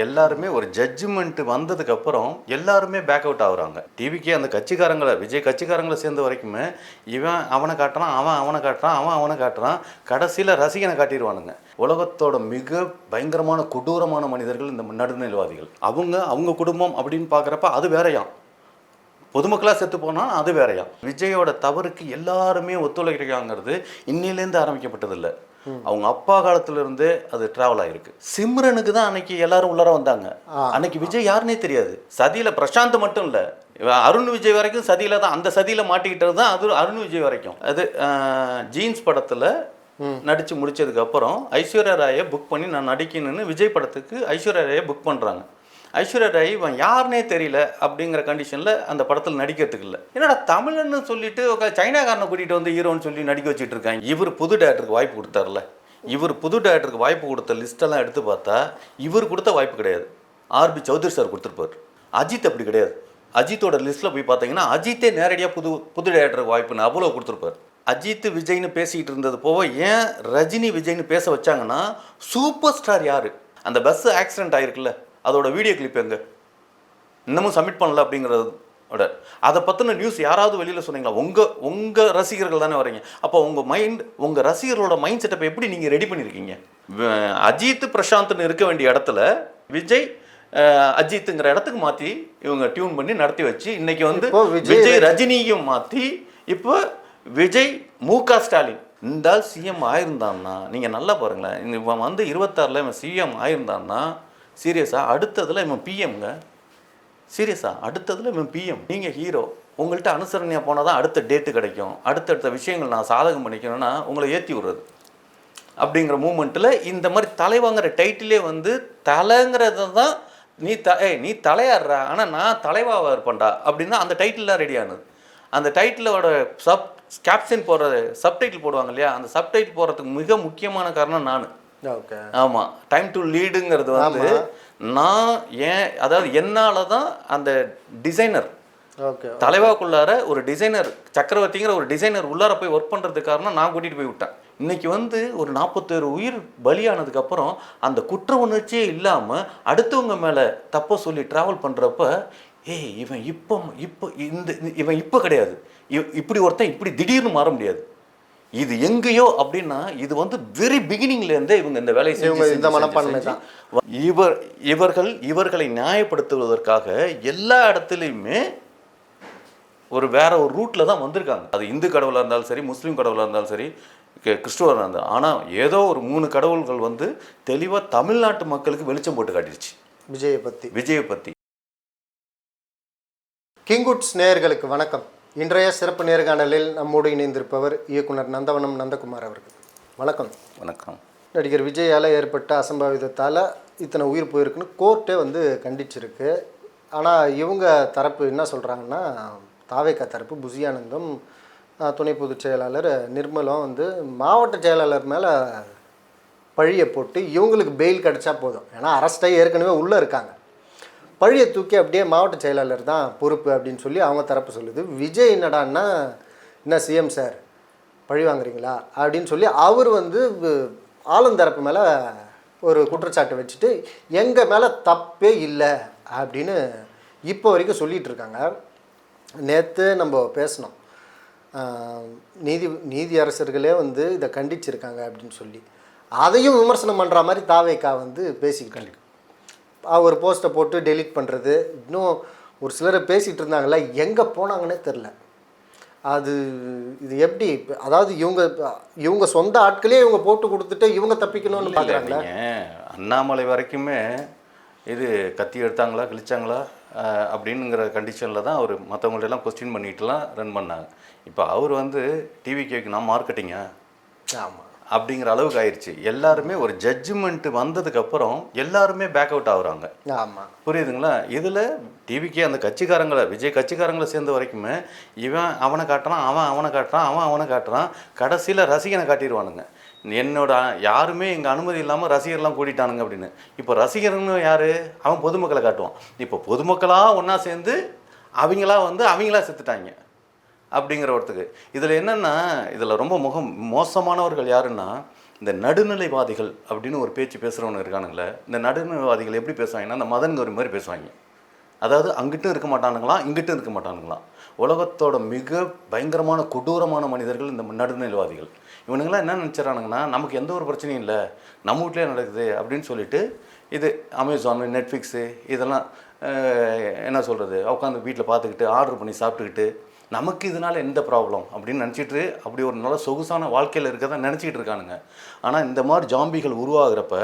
எல்லாருமே ஒரு ஜட்ஜ்மெண்ட் வந்ததுக்கு அப்புறம் எல்லாருமே பேக் அவுட் ஆகுறாங்க. டிவிக்கே அந்த கட்சிக்காரங்களை விஜய் கட்சிக்காரங்களை சேர்ந்த வரைக்குமே இவன் அவனை காட்டுறான் அவன் அவனை காட்டுறான் அவன் அவனை காட்டுறான். கடைசியில் ரசிகனை காட்டிடுவானுங்க. உலகத்தோட மிக பயங்கரமான கொடூரமான மனிதர்கள் இந்த நடுநிலைவாதிகள். அவங்க அவங்க குடும்பம் அப்படின்னு பார்க்குறப்ப அது வேறையாம். பொதுமக்களாக செத்து போனால் அது வேறையா விஜயோட தவறுக்கு எல்லாருமே ஒத்துழைக்கிறாங்கிறது இன்னிலேருந்து ஆரம்பிக்கப்பட்டதில்லை. அவங்க அப்பா காலத்துல இருந்தே அது டிராவல் ஆயிருக்கு. சிம்ரனுக்கு தான் அன்னைக்கு எல்லாரும் உள்ளர வந்தாங்க. அன்னைக்கு விஜய் யாருன்னே தெரியாது. சதியில பிரசாந்த் மட்டும் இல்ல. அருண் விஜய் வரைக்கும் சதியில தான் அந்த சதியில மாட்டிக்கிட்டது தான் அது அருண் விஜய் வரைக்கும். அது ஜீன்ஸ் படத்துல நடிச்சு முடிச்சதுக்கு அப்புறம் ஐஸ்வர்யா ராயை புக் பண்ணி நான் நடிக்கணும்னு விஜய் படத்துக்கு ஐஸ்வர்யா ராயை புக் பண்றாங்க. ஐஸ்வர்யா ராய் இவன் யாருனே தெரியல அப்படிங்கிற கண்டிஷனில் அந்த படத்தில் நடிக்கிறதுக்கு இல்லை. என்னடா தமிழன்னு சொல்லிட்டு உக்க சைனாக்காரனை கூட்டிகிட்டு வந்து ஹீரோன்னு சொல்லி நடிக்க வச்சுட்டு இருக்காங்க. இவர் புது டேரக்டருக்கு வாய்ப்பு கொடுத்தாருல இவர் புது டேரக்டருக்கு வாய்ப்பு கொடுத்த லிஸ்ட்டெல்லாம் எடுத்து பார்த்தா இவர் கொடுத்த வாய்ப்பு கிடையாது. ஆர்பி சௌத்ரி சார் கொடுத்துருப்பார். அஜித் அப்படி கிடையாது. அஜித்தோட லிஸ்ட்டில் போய் பார்த்தீங்கன்னா அஜித்தே நேரடியாக புது புது டேரக்டருக்கு வாய்ப்புன்னு அவ்வளோ கொடுத்துருப்பார். அஜித் விஜய்னு பேசிக்கிட்டு இருந்தது போக ஏன் ரஜினி விஜய்னு பேச வச்சாங்கன்னா சூப்பர் ஸ்டார் யார்? அந்த பஸ் ஆக்சிடென்ட் ஆயிருக்குல்ல. அதோட வீடியோ கிளிப் எங்க? இன்னமும் சப்மிட் பண்ணல அப்படிங்கிறதோட அதை பற்றின நியூஸ் யாராவது வெளியில் சொன்னீங்களா? உங்கள் உங்கள் ரசிகர்கள் தானே வரீங்க அப்போ உங்கள் மைண்ட் உங்கள் ரசிகர்களோட மைண்ட் செட்டப்பை எப்படி நீங்கள் ரெடி பண்ணியிருக்கீங்க அஜித் பிரசாந்த்னு இருக்க வேண்டிய இடத்துல விஜய் அஜித்துங்கிற இடத்துக்கு மாற்றி இவங்க டியூன் பண்ணி நடத்தி வச்சு இன்னைக்கு வந்து விஜய் ரஜினியும் மாற்றி இப்போ விஜய் மு க ஸ்டாலின். இந்த சிஎம் ஆயிருந்தான்னா நீங்கள் நல்லா பாருங்களேன். இவன் வந்து இருபத்தாறில் இவன் சிஎம் ஆயிருந்தான்னா சீரியஸாக அடுத்ததில் இவன் பிஎம்ங்க சீரியஸாக அடுத்ததில் இவன் பிஎம் நீங்கள் ஹீரோ உங்கள்கிட்ட அனுசரணையாக போனால் தான் அடுத்த டேட்டு கிடைக்கும். அடுத்தடுத்த விஷயங்கள் நான் சாதகம் பண்ணிக்கணும்னா உங்களை ஏற்றி விடுறது. அப்படிங்கிற மூமெண்ட்டில் இந்த மாதிரி தலைவாங்கிற டைட்டிலே வந்து தலைங்கிறது தான் நீ த ஏய் நீ தலையாடுறா. ஆனால் நான் தலைவாவா இருப்பேன்டா. அப்படின்னா அந்த டைட்டில் ரெடி ஆனது. அந்த டைட்டிலோட சப் கேப்ஷன் போடுற சப்டைட்டில் போடுவாங்க இல்லையா? அந்த சப்டைட்டில் போடுறதுக்கு மிக முக்கியமான காரணம் நான். ஆமாம் டைம் டு லீடுங்கிறது வந்து நான் ஏன் அதாவது என்னால் தான் அந்த டிசைனர் ஓகே தலைவாக்குள்ளார ஒரு டிசைனர் சக்கரவர்த்திங்கிற ஒரு டிசைனர் உள்ளார போய் ஒர்க் பண்ணுறதுக்கு காரணம் நான் கூட்டிகிட்டு போய் விட்டேன். இன்னைக்கு வந்து ஒரு நாற்பத்தேழு உயிர் பலியானதுக்கு அப்புறம் அந்த குற்ற உணர்ச்சியே இல்லாமல் அடுத்தவங்க மேலே தப்பை சொல்லி ட்ராவல் பண்ணுறப்ப ஏய் இவன் இப்போ இப்போ இந்த இவன் இப்போ கிடையாது. இப்படி ஒருத்தன் இப்படி திடீர்னு மாற முடியாது. இது எங்கேயோ அப்படின்னா இது வந்து வெரி பிகினிங்ல இருந்தே இவங்க இந்த வேலையை செஞ்சு, இவங்க இந்த மனப்பான்மை செஞ்சு, இவர் இவர்கள் இவர்களை நியாயப்படுத்துவதற்காக எல்லா இடத்துலையுமே ஒரு வேற ஒரு ரூட்ல தான் வந்திருக்காங்க. அது இந்து கடவுளாக இருந்தாலும் சரி முஸ்லீம் கடவுளாக இருந்தாலும் சரி கிறிஸ்துவராக இருந்தாலும் ஆனால் ஏதோ ஒரு மூணு கடவுள்கள் வந்து தெளிவாக தமிழ்நாட்டு மக்களுக்கு வெளிச்சம் போட்டு காட்டிடுச்சு. விஜயை பற்றி விஜயை பற்றி கிங்குட்ஸ் நேயர்களுக்கு வணக்கம். இன்றைய சிறப்பு நேர்காணலில் நம்மோடு இணைந்திருப்பவர் இயக்குனர் நந்தவனம் நந்தகுமார் அவர்கள். வணக்கம். வணக்கம். நடிகர் விஜயால் ஏற்பட்ட அசம்பாவிதத்தால் இத்தனை உயிர் போயிருக்குன்னு கோர்ட்டே வந்து கண்டிச்சிருக்கு. ஆனால் இவங்க தரப்பு என்ன சொல்கிறாங்கன்னா தாவேக்கா தரப்பு புசியானந்தம் துணை பொதுச் செயலாளர் நிர்மலம் வந்து மாவட்ட செயலாளர் மேலே பழியை போட்டு இவங்களுக்கு பெயில் கிடைச்சா போதும். ஏன்னா அரஸ்டாகி ஏற்கனவே உள்ளே இருக்காங்க. பழியை தூக்கி அப்படியே மாவட்ட செயலாளர் தான் பொறுப்பு அப்படின்னு சொல்லி அவங்க தரப்பு சொல்லுது. விஜய் என்னடான்னா என்ன சிஎம் சார் பழி வாங்குறீங்களா? அப்படின்னு சொல்லி அவர் வந்து ஆளுந்தரப்பு மேலே ஒரு குற்றச்சாட்டு வச்சுட்டு எங்கள் மேலே தப்பே இல்லை அப்படின்னு இப்போ வரைக்கும் சொல்லிகிட்டு இருக்காங்க. நேற்று நம்ம பேசினோம் நீதி நீதி அரசர்களே வந்து இதை கண்டிச்சிருக்காங்க அப்படின்னு சொல்லி. அதையும் விமர்சனம் பண்ணுற மாதிரி தாவேக்கா வந்து பேசிக்கிட்டு ஒரு போஸ்ட்டை போட்டு டெலீட் பண்ணுறது இன்னும் ஒரு சிலர் பேசிகிட்டு இருந்தாங்கல்ல எங்கே போனாங்கன்னே தெரில அது இது எப்படி அதாவது இவங்க இவங்க சொந்த ஆட்களே இவங்க போட்டு கொடுத்துட்டு இவங்க தப்பிக்கணும்னு பார்க்குறாங்களா அண்ணாமலை வரைக்குமே இது கத்தி எடுத்தாங்களா கிழிச்சாங்களா அப்படின்னுங்கிற கண்டிஷனில் தான் அவர் மற்றவங்கள்டெல்லாம் கொஸ்டின் பண்ணிட்டுலாம் ரன் பண்ணாங்க. இப்போ அவர் வந்து டிவி கேக்கு நான் மார்க்கெட்டிங்க ஆமாம் அப்படிங்கிற அளவுக்கு ஆயிடுச்சு எல்லாருமே ஒரு ஜட்ஜ்மெண்ட் வந்ததுக்கு அப்புறம் எல்லாருமே பேக் அவுட் ஆகுறாங்க. ஆமாம் புரியுதுங்களா? இதில் டிவிக்கே அந்த கட்சிக்காரங்களை விஜய் கட்சிக்காரங்களை சேர்ந்த வரைக்குமே இவன் அவனை காட்டுறான் அவன் அவனை காட்டுறான் அவன் அவனை காட்டுறான். கடைசியில் ரசிகனை காட்டிடுவானுங்க. என்னோட யாருமே எங்கள் அனுமதி இல்லாமல் ரசிகர்லாம் கூட்டிட்டானுங்க அப்படின்னு. இப்போ ரசிகர்னு யார்? அவன் பொதுமக்களை காட்டுவான். இப்போ பொதுமக்களாக ஒன்றா சேர்ந்து அவங்களா வந்து அவங்களா செத்துட்டாங்க. அப்படிங்கிற ஒருத்துக்கு இதில் என்னென்னா இதில் ரொம்ப முகம் மோசமானவர்கள் யாருன்னா இந்த நடுநிலைவாதிகள் அப்படின்னு ஒரு பேச்சு பேசுகிறவங்க இருக்கானுங்களே இந்த நடுநிலைவாதிகள் எப்படி பேசுவாங்கன்னா இந்த மதன் மாதிரி பேசுவாங்க. அதாவது அங்கிட்டும் இருக்க மாட்டானுங்களாம் இங்கிட்டும் இருக்க மாட்டானுங்களாம் உலகத்தோட மிக பயங்கரமான கொடூரமான மனிதர்கள் இந்த நடுநிலைவாதிகள். இவனுங்களாம் என்ன நினச்சிடறானுங்கன்னா நமக்கு எந்த ஒரு பிரச்சனையும் இல்லை நம்ம வீட்டிலே நடக்குது அப்படின்னு சொல்லிட்டு இது அமேசான் நெட்ஃப்ளிக்ஸு இதெல்லாம் என்ன சொல்கிறது உட்காந்து வீட்டில் பார்த்துக்கிட்டு ஆர்டர் பண்ணி சாப்பிட்டுக்கிட்டு நமக்கு இதனால எந்த ப்ராப்ளம் அப்படின்னு நினச்சிட்டு அப்படி ஒரு நல்ல சொகுசான வாழ்க்கையில் இருக்கதான் நினச்சிக்கிட்டு இருக்கானுங்க. ஆனால் இந்த மாதிரி ஜாம்பிகள் உருவாகிறப்ப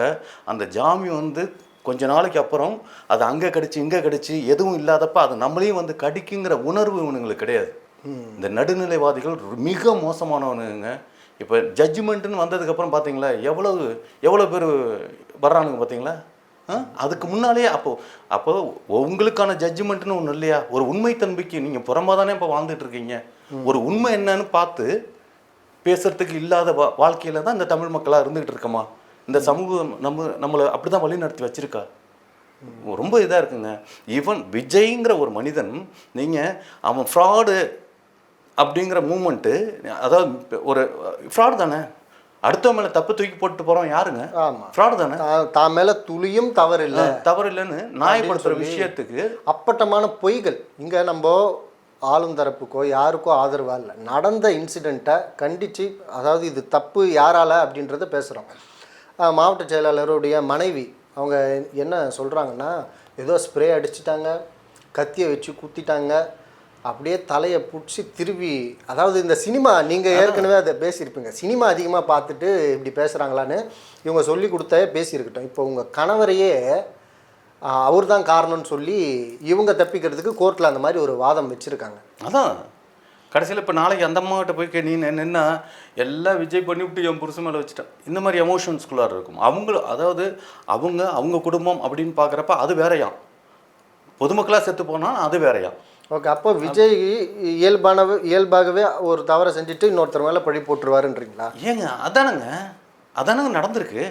அந்த ஜாம்பி வந்து கொஞ்ச நாளைக்கு அப்புறம் அது அங்கே கடிச்சு இங்கே கடிச்சு எதுவும் இல்லாதப்ப அது நம்மளையும் வந்து கடிக்குங்கிற உணர்வு இவனுங்களுக்கு கிடையாது. இந்த நடுநிலைவாதிகள் மிக மோசமானவனுங்க. இப்போ ஜட்ஜ்மெண்ட்டுன்னு வந்ததுக்கப்புறம் பார்த்தீங்களா எவ்வளவு எவ்வளோ பேர் வர்றானுங்க பார்த்தீங்களா? அதுக்கு முன்னாலேயே அப்போ அப்போ உங்களுக்கான ஜட்ஜ்மெண்ட்னு ஒன்று இல்லையா? ஒரு உண்மை தன்மைக்கு நீங்கள் புறமா தானே இப்போ வாழ்ந்துட்டு இருக்கீங்க. ஒரு உண்மை என்னன்னு பார்த்து பேசுறதுக்கு இல்லாத வா வாழ்க்கையில தான் இந்த தமிழ் மக்களாக இருந்துகிட்டு இருக்கோமா? இந்த சமூகம் நம்ம நம்மளை அப்படி தான் வழி நடத்தி வச்சிருக்கா? ரொம்ப இதாக இருக்குங்க. ஈவன் விஜய்ங்கிற ஒரு மனிதன் நீங்கள் அவன் ஃப்ராடு அப்படிங்கிற மூமெண்ட்டு அதாவது ஒரு ஃப்ராடு தானே? அடுத்த மேலே தப்பு தூக்கி போட்டு போகிறோம் யாருங்க? ஃப்ராடு தானே? தான் மேலே துளியும் தவறு இல்லை தவறு இல்லைன்னு நியாயப்படுத்துகிற விஷயத்துக்கு அப்பட்டமான பொய்கள். இங்கே நம்ம ஆளும் தரப்புக்கோ யாருக்கோ ஆதரவா இல்லை. நடந்த இன்சிடெண்ட்டை கண்டித்து அதாவது இது தப்பு யாரால அப்படின்றத பேசுகிறோம் மாவட்ட செயலாளருடைய மனைவி அவங்க என்ன சொல்கிறாங்கன்னா ஏதோ ஸ்ப்ரே அடிச்சிட்டாங்க கத்தியை வச்சு குத்திட்டாங்க அப்படியே தலையை பிடிச்சி திருவி அதாவது இந்த சினிமா நீங்கள் ஏற்கனவே அதை பேசியிருப்பீங்க. சினிமா அதிகமாக பார்த்துட்டு இப்படி பேசுகிறாங்களான்னு இவங்க சொல்லி கொடுத்தே பேசியிருக்கட்டும். இப்போ உங்கள் கணவரையே அவர் தான் காரணம்னு சொல்லி இவங்க தப்பிக்கிறதுக்கு கோர்ட்டில் அந்த மாதிரி ஒரு வாதம் வச்சுருக்காங்க. அதான். கடைசியில் இப்போ நாளைக்கு அந்த அம்மாகிட்ட போய் கே- நீ நின்னா எல்லாம் விஜய் பண்ணிவிட்டு என் புருஷன் மேலே வச்சுட்டேன். இந்த மாதிரி எமோஷன்ஸ்குள்ளார இருக்கும். அவங்கள அதாவது அவங்க அவங்க குடும்பம் அப்படின்னு பார்க்குறப்ப அது வேறையாம். பொதுமக்களாக செத்து போனால் அது வேறையாம். ஓகே அப்போ விஜய் இயல்பானவே இயல்பாகவே ஒரு தவறை செஞ்சுட்டு இன்னொருத்தர் மேலே பழி போட்டுருவாருன்றீங்களா? ஏங்க அதானங்க அதானங்க நடந்திருக்கு.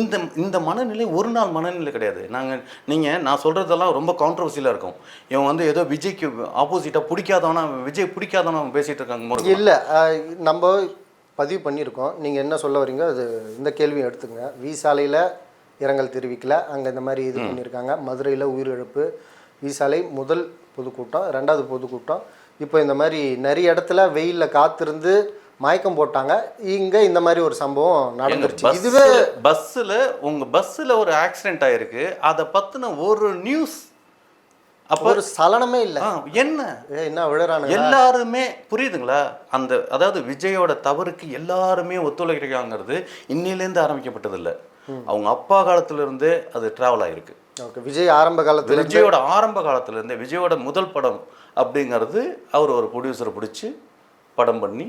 இந்த இந்த மனநிலை ஒரு நாள் மனநிலை கிடையாது. நாங்கள் நீங்கள் நான் சொல்கிறதெல்லாம் ரொம்ப கான்ட்ரவர்சியலாக இருக்கும். இவன் வந்து ஏதோ விஜய்க்கு ஆப்போசிட்டாக பிடிக்காதவனா விஜய் பிடிக்காதவனா பேசிகிட்டு இருக்காங்க. இல்லை நம்ம பதிவு பண்ணியிருக்கோம். நீங்கள் என்ன சொல்ல வரீங்க அது இந்த கேள்வியை எடுத்துங்க வி சாலையில் இரங்கல் தெரிவிக்கல. அங்கே இந்த மாதிரி இது பண்ணியிருக்காங்க. மதுரையில் உயிரிழப்பு. வி சாலை முதல் பொதுக்கூட்டம் ரெண்டாவது பொதுக்கூட்டம். இப்போ இந்த மாதிரி நிறைய இடத்துல வெயிலில் காத்திருந்து மயக்கம் போட்டாங்க. இங்கே இந்த மாதிரி ஒரு சம்பவம் நடந்துருச்சு. இதுவே பஸ்ஸில் உங்கள் பஸ்ஸில் ஒரு ஆக்சிடென்ட் ஆயிருக்கு. அதை பற்றின ஒரு நியூஸ் அப்போ ஒரு சலனமே இல்லை. என்ன? என்ன விழுறானுங்க எல்லாருமே புரியுதுங்களா? அந்த அதாவது விஜயோட தவறுக்கு எல்லாருமே ஒத்துழைக்கிறாங்கிறது இன்னிலேருந்து ஆரம்பிக்கப்பட்டது இல்ல அவங்க அப்பா காலத்துல இருந்தே அது டிராவல் ஆயிருக்கு. ஓகே விஜய் ஆரம்ப காலத்தில் விஜயோட ஆரம்ப காலத்துல இருந்தே விஜயோட முதல் படம் அப்படிங்கிறது அவர் ஒரு ப்ரொடியூசரை பிடிச்சி படம் பண்ணி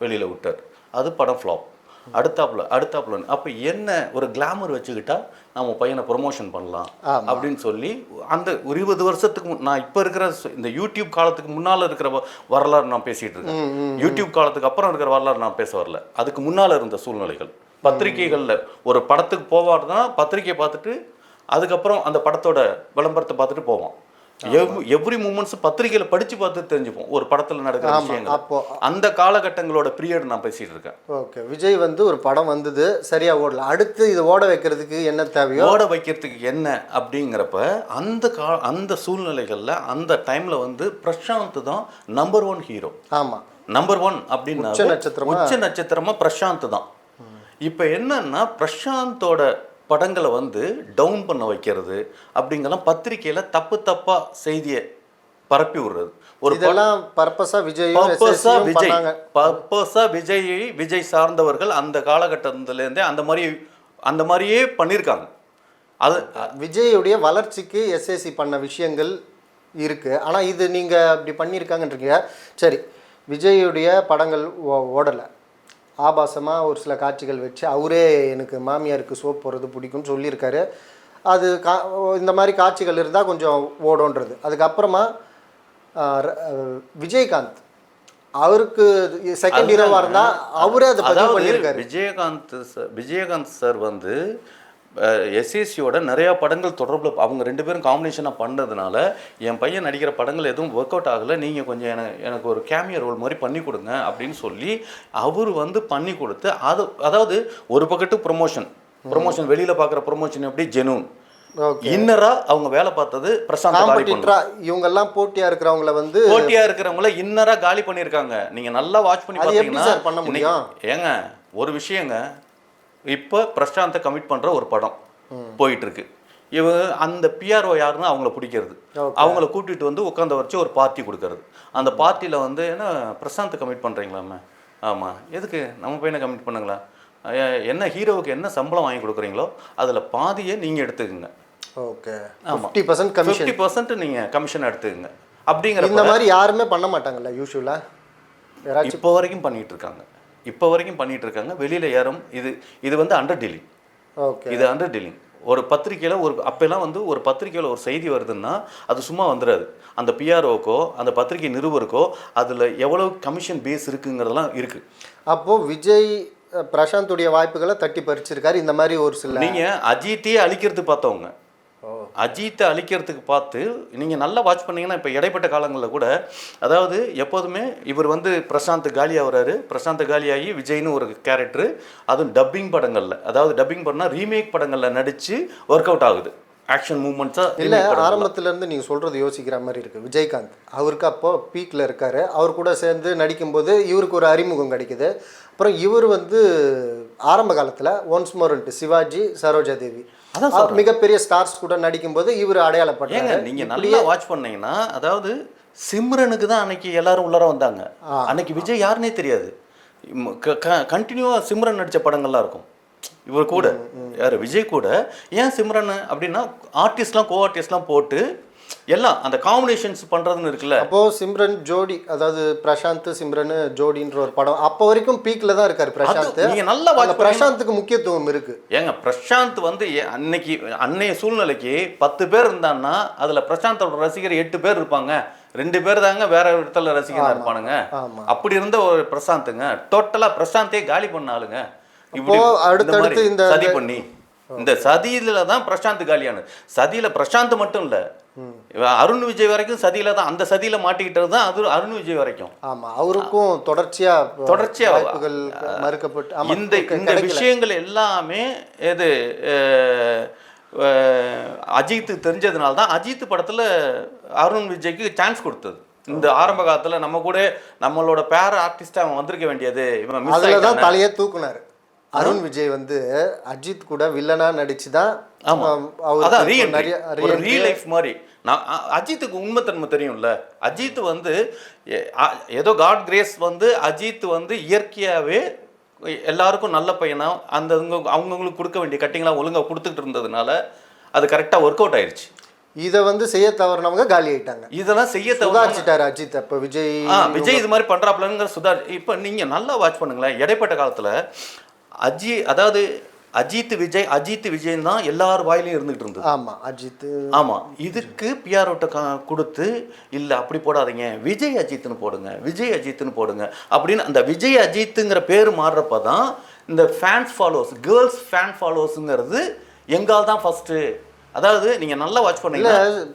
வெளியில விட்டார். அது படம் ஃப்ளாப் அடுத்தாப்புல அடுத்தாப்புல அப்போ என்ன ஒரு கிளாமர் வச்சுக்கிட்டா நம்ம பையனை ப்ரொமோஷன் பண்ணலாம். அப்படின்னு சொல்லி அந்த ஒரு இருபது வருஷத்துக்கு நான் இப்போ இருக்கிற இந்த யூடியூப் காலத்துக்கு முன்னால் இருக்கிற வரலாறு நான் பேசிட்டு இருக்கேன். யூடியூப் காலத்துக்கு அப்புறம் இருக்கிற வரலாறு நான் பேச வரல. அதுக்கு முன்னால் இருந்த சூழ்நிலைகள். பத்திரிகைகளில் ஒரு படத்துக்கு போவார்னா பத்திரிக்கையை பார்த்துட்டு அதுக்கப்புறம் அந்த படத்தோட விளம்பரத்தை பார்த்துட்டு போவான் எவ்ரி மூமெண்ட்ஸ் பத்திரிக்கையில படிச்சு பார்த்து தெரிஞ்சுப்போம். ஒரு படத்துல நடக்கிற விஷயங்கள். அப்போ அந்த காலகட்டங்களோட பீரியட் நான் பேசிட்டு இருக்கேன். ஓகே. விஜய் வந்து ஒரு படம் வந்தது சரியா ஓடல. அடுத்து இது ஓட வைக்கிறதுக்கு என்ன தேவையோ? ஓட வைக்கிறதுக்கு என்ன அப்படிங்கிறப்ப அந்த கா அந்த சூழ்நிலைகளில் அந்த டைம்ல வந்து பிரசாந்த் தான் நம்பர் ஒன் ஹீரோ ஆமா. நம்பர் ஒன் அப்படின்னா உச்ச நட்சத்திரமா? உச்ச நட்சத்திரமா பிரசாந்த் தான். இப்போ என்னன்னா பிரசாந்தோட படங்களை வந்து டவுன் பண்ண வைக்கிறது அப்படிங்கலாம் பத்திரிக்கையில தப்பு தப்பா செய்தியை பரப்பி விடுறது. ஒரு இதெல்லாம் பர்பஸா விஜயும் பர்பஸா விஜய். பண்ணாங்க. பர்பஸா விஜயை விஜய் சார்ந்தவர்கள் அந்த காலகட்டத்திலேருந்தே அந்த மாதிரி அந்த மாதிரியே பண்ணியிருக்காங்க. அது விஜயுடைய வளர்ச்சிக்கு எஸ்எஸ்சி பண்ண விஷயங்கள் இருக்கு. ஆனா இது நீங்க அப்படி பண்ணியிருக்காங்கன்றீங்க சரி விஜயுடைய படங்கள் ஓ- ஓடல. ஆபாசமா ஒரு சில காட்சிகள் வச்சு அவரே எனக்கு மாமியாருக்கு சோப் போடுறது பிடிக்கும்னு சொல்லியிருக்காரு. அது கா இந்த மாதிரி காட்சிகள் இருந்தால் கொஞ்சம் ஓடுன்றது அதுக்கப்புறமா விஜயகாந்த். அவருக்கு செகண்ட் ஹீரோவாக இருந்தால் அவரே அதை பதிவு பண்ணியிருக்காரு. விஜயகாந்த் சார் விஜயகாந்த் சார் வந்து எஸ்எஸ்சியோட நிறையா படங்கள் தொடர்பில் அவங்க ரெண்டு பேரும் காம்பினேஷனாக பண்ணதுனால என் பையன் நடிக்கிற படங்கள் எதுவும் ஒர்க் அவுட் ஆகலை. நீங்கள் கொஞ்சம் எனக்கு எனக்கு ஒரு கேமியோ ரோல் மாதிரி பண்ணி கொடுங்க அப்படின்னு சொல்லி அவர் வந்து பண்ணி கொடுத்து அது அதாவது ஒரு பக்கத்து ப்ரொமோஷன் ப்ரொமோஷன் வெளியில் பார்க்குற ப்ரொமோஷன் எப்படி? ஜெனூன் இன்னரா அவங்க வேலை பார்த்தது பிரசாந்த். காம்படிட்டரா இவங்கெல்லாம் போட்டியா இருக்கிறவங்கள வந்து போட்டியா இருக்கிறவங்கள இன்னரா காலி பண்ணியிருக்காங்க. நீங்க நல்லா வாட்ச் பண்ணி சார் பண்ண முடியும்? ஏங்க ஒரு விஷயங்க இப்போ பிரசாந்தை கமிட் பண்ற ஒரு படம் போயிட்டு இருக்கு இவ அந்த பிஆர்ஓ யாருன்னு அவங்கள பிடிக்கிறது. அவங்கள கூட்டிட்டு வந்து உட்காந்த வச்சு ஒரு பார்ட்டி கொடுக்கறது. அந்த பார்ட்டியில் வந்து என்ன பிரசாந்த் கமிட் பண்ணுறீங்களாமே ஆமாம் எதுக்கு? நம்ம பையனை கமிட் பண்ணுங்களா? என்ன ஹீரோவுக்கு என்ன சம்பளம் வாங்கி கொடுக்குறீங்களோ அதில் பாதியை நீங்கள் எடுத்துக்கோங்க. Okay. Fifty percent commission fifty percent நீங்கள் கமிஷன் எடுத்துக்கங்க. அப்படிங்கிற இந்த மாதிரி யாருமே பண்ண மாட்டாங்கல்ல யூஸ்வலா யாராச்சும் இப்போ வரைக்கும் பண்ணிட்டு இருக்காங்க. இப்போ வரைக்கும் பண்ணிட்டு இருக்காங்க வெளியில யாரும் இது இது வந்து அண்டர் டீலிங் ஓகே இது அண்டர் டீலிங் ஒரு பத்திரிக்கையில ஒரு அப்பெல்லாம் வந்து ஒரு பத்திரிக்கையில ஒரு செய்தி வருதுன்னா அது சும்மா வந்துடாது அந்த பிஆர்ஓக்கோ அந்த பத்திரிகை நிருபருக்கோ அதுல எவ்வளவு கமிஷன் பேஸ் இருக்குங்கிறதெல்லாம் இருக்கு. அப்போ விஜய் பிரசாந்துடைய வாய்ப்புகளை தட்டி பறிச்சிருக்காரு. இந்த மாதிரி ஒரு சில நீங்க அஜித்தையே அழிக்கிறதுக்கு பார்த்தவங்க. அஜித்தை அழிக்கிறதுக்கு பார்த்து நீங்கள் நல்லா வாட்ச் பண்ணீங்கன்னா இப்போ இடைப்பட்ட காலங்களில் கூட அதாவது எப்போதுமே இவர் வந்து பிரசாந்த் காலி ஆகுறாரு. பிரசாந்த் காலியாகி விஜய்னு ஒரு கேரக்டர் அதுவும் டப்பிங் படங்களில். அதாவது டப்பிங் பண்ணால் ரீமேக் படங்களில் நடித்து ஒர்க் அவுட் ஆகுது. ஆக்ஷன் மூமெண்ட்ஸாக இல்ல ஆரம்பத்துல இருந்து நீங்க சொல்றது யோசிக்கிற மாதிரி இருக்கு. விஜயகாந்த் அவருக்கு அப்போ பீக்ல இருக்காரு. அவர் கூட சேர்ந்து நடிக்கும்போது இவருக்கு ஒரு அறிமுகம் கிடைக்குது. அப்புறம் இவர் வந்து ஆரம்ப காலத்துல ஒன்ஸ் மோரன்ட்டு சிவாஜி சரோஜா தேவி அதான் மிகப்பெரிய ஸ்டார்ஸ் கூட நடிக்கும்போது இவர் ஏங்க அடையாளப்பட்டாங்க நீங்க நல்லா வாட்ச் பண்ணீங்கன்னா அதாவது சிம்ரனுக்கு தான் அன்னைக்கு எல்லாரும் உள்ளர வந்தாங்க. அன்னைக்கு விஜய் யாருன்னே தெரியாது. கண்டினியூவா சிம்ரன் நடிச்ச படங்கள்லாம் இருக்கும். இவர் கூட. யார்? விஜய் கூட. ஏன் சிம்ரன் அப்படின்னா ஆர்டிஸ்ட்லாம் கோ ஆர்டிஸ்ட்லாம் போட்டு எல்லாம் அந்த காம்பினேஷன்ஸ் பண்றதுன்னு இருக்குல்ல. அப்போ சிம்ரன் ஜோடி அதாவது பிரசாந்த் சிம்ரன் ஜோடின்ற ஒரு படம் அப்போ வரைக்கும் பீக்ல தான் இருக்காரு பிரசாந்த். நீங்க நல்லா அந்த பிரசாந்துக்கு முக்கியத்துவம் இருக்கு. ஏங்க பிரசாந்த் வந்து அன்னைக்கு அன்னைய சூழ்நிலைக்கு பத்து பேர் இருந்தான்னா அதுல பிரசாந்தோட ரசிகர் எட்டு பேர் இருப்பாங்க. ரெண்டு பேர் தாங்க வேற இடத்துல ரசிகனா இருப்பானுங்க. அப்படி இருந்த ஒரு பிரசாந்துங்க டோட்டலா பிரசாந்தே காலி பண்ண ஆளுங்க. இந்த அடுத்தடுத்து இந்த- சதி பண்ணி இந்த சதியில தான் பிரசாந்த் காலியானது. சதியில பிரசாந்த் மட்டும் இல்ல அருண் விஜய் வரைக்கும் சதியில தான் அந்த சதியில மாட்டிக்கிட்டது தான் அது அருண் விஜய் வரைக்கும் ஆமா அவருக்கும் தொடர்ச்சியா தொடர்ச்சியா வாய்ப்புகள் மறுக்கப்பட்டு இந்த இந்த. விஷயங்கள் எல்லாமே எது அஹ், அஹ், அஜித் தெரிஞ்சதுனால தான் அஜித் படத்துல அருண் விஜய்க்கு சான்ஸ் கொடுத்தது இந்த ஆரம்ப காலத்துல நம்ம கூட நம்மளோட பேர ஆர்டிஸ்டா அவன் வந்திருக்க வேண்டியது இவன். தலையே தூக்குனாரு அருண் விஜய் வந்து அஜித் கூட வில்லனா நடிச்சு தான் ஆமா. அவருக்கு அதான் இப்போ ரீஎன்ட்ரி நிறைய ரீல் லைஃப் மாதிரி. நான் அஜித்துக்கு உண்மைத்தன்மை தெரியும்ல. அஜித் வந்து ஏதோ காட் கிரேஸ் வந்து அஜித் வந்து இயற்கையாகவே எல்லாருக்கும் நல்ல பையனா அந்த அவங்க- அவங்கவங்களுக்கு கொடுக்க வேண்டிய கட்டிங்லாம் ஒழுங்கா கொடுத்துட்டு இருந்ததுனால அது கரெக்டாக ஒர்க் அவுட் ஆயிருச்சு. இத வந்து செய்ய தவறினவங்க காலி ஆயிட்டாங்க. இதெல்லாம் செய்ய சுதாரிச்சிட்டாரு அஜித். அப்ப விஜய் விஜய் இது மாதிரி பண்றாப்லங்கிற சுதார் இப்போ நீங்க நல்லா வாட்ச் பண்ணுங்களேன். இடைப்பட்ட காலத்துல அஜி அதாவது அஜித் விஜய் அஜித் விஜய் தான் எல்லார் வாயிலையும் இருந்துகிட்டு இருந்தது. ஆமா அஜித். ஆமா இதுக்கு பிஆர் ஓட்ட கொடுத்து இல்ல அப்படி போடாதீங்க விஜய் அஜித்னு போடுங்க விஜய் அஜித்னு போடுங்க அப்படின்னு அந்த விஜய் அஜித்துங்கிற பேர் மாறுறப்ப தான் இந்த ஃபேன்ஸ் ஃபாலோவர்ஸ் கேர்ள்ஸ் ஃபேன் ஃபாலோவர்ஸுங்கிறது எங்கால் தான் ஃபர்ஸ்ட் அதாவது நீங்க நல்லா வாட்ச் இல்ல பண்ணீங்கன்னா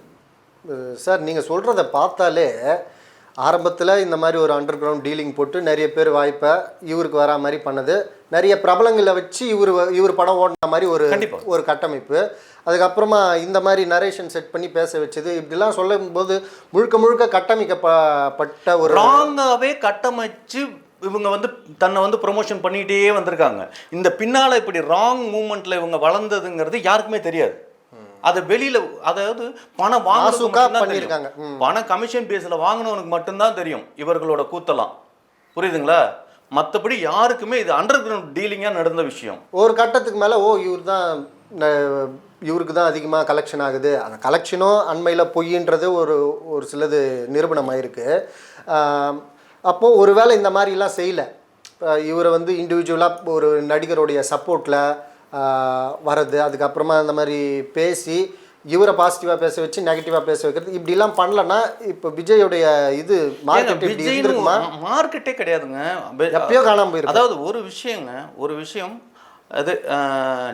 சார் நீங்க சொல்றத பார்த்தாலே ஆரம்பத்துல இந்த மாதிரி ஒரு அண்டர் கிரவுண்ட் டீலிங் போட்டு நிறைய பேர் வாய்ப்பை இவருக்கு வரா மாதிரி பண்ணது. நிறைய பிரபலங்களை வச்சு இவர் இவர் படம் ஓடின மாதிரி ஒரு. ஒரு கட்டமைப்பு. அதுக்கப்புறமா இந்த மாதிரி நரேஷன் செட் பண்ணி பேச வச்சது. இப்படிலாம் சொல்லும்போது முழுக்க முழுக்க கட்டமைக்கப்பட்ட ஒரு ராங்காவே கட்டமைச்சு இவங்க வந்து தன்னை வந்து ப்ரொமோஷன் பண்ணிட்டே வந்திருக்காங்க. இந்த பின்னால இப்படி ராங் மூமெண்ட்ல இவங்க வளர்ந்ததுங்கிறது யாருக்குமே தெரியாது. அது வெளியில அதாவது பணம் நாசூக்கா வாங்க பண்ணியிருக்காங்க. ம். பணம் கமிஷன் பேஸ்ல வாங்கினவனுக்கு மட்டும்தான் தெரியும். இவர்களோட கூத்தலாம் புரியுதுங்களா? மற்றபடி யாருக்குமே இது அண்டர் கிரவுண்ட் டீலிங்காக நடந்த விஷயம். ஒரு கட்டத்துக்கு மேலே ஓ இவர் தான் இவருக்கு தான் அதிகமாக கலெக்ஷன் ஆகுது. அந்த கலெக்ஷனும் அண்மையில் பொய்ன்றது ஒரு ஒரு சிலது நிரூபணமாயிருக்கு. அப்போது ஒருவேளை இந்த மாதிரிலாம் செய்யலை. இவரை வந்து இண்டிவிஜுவலாக ஒரு நடிகருடைய சப்போர்ட்டில் வர்றது அதுக்கப்புறமா இந்த மாதிரி பேசி இவரை பாசிட்டிவாக பேச வச்சு நெகட்டிவாக பேச வைக்கிறது இப்படிலாம் பண்ணலன்னா இப்போ விஜயோடைய இது மார்க்கெட் மார்க்கெட்டே கிடையாதுங்க. எப்பயோ காணாம போயிருக்கு அதாவது ஒரு விஷயங்க ஒரு விஷயம் அது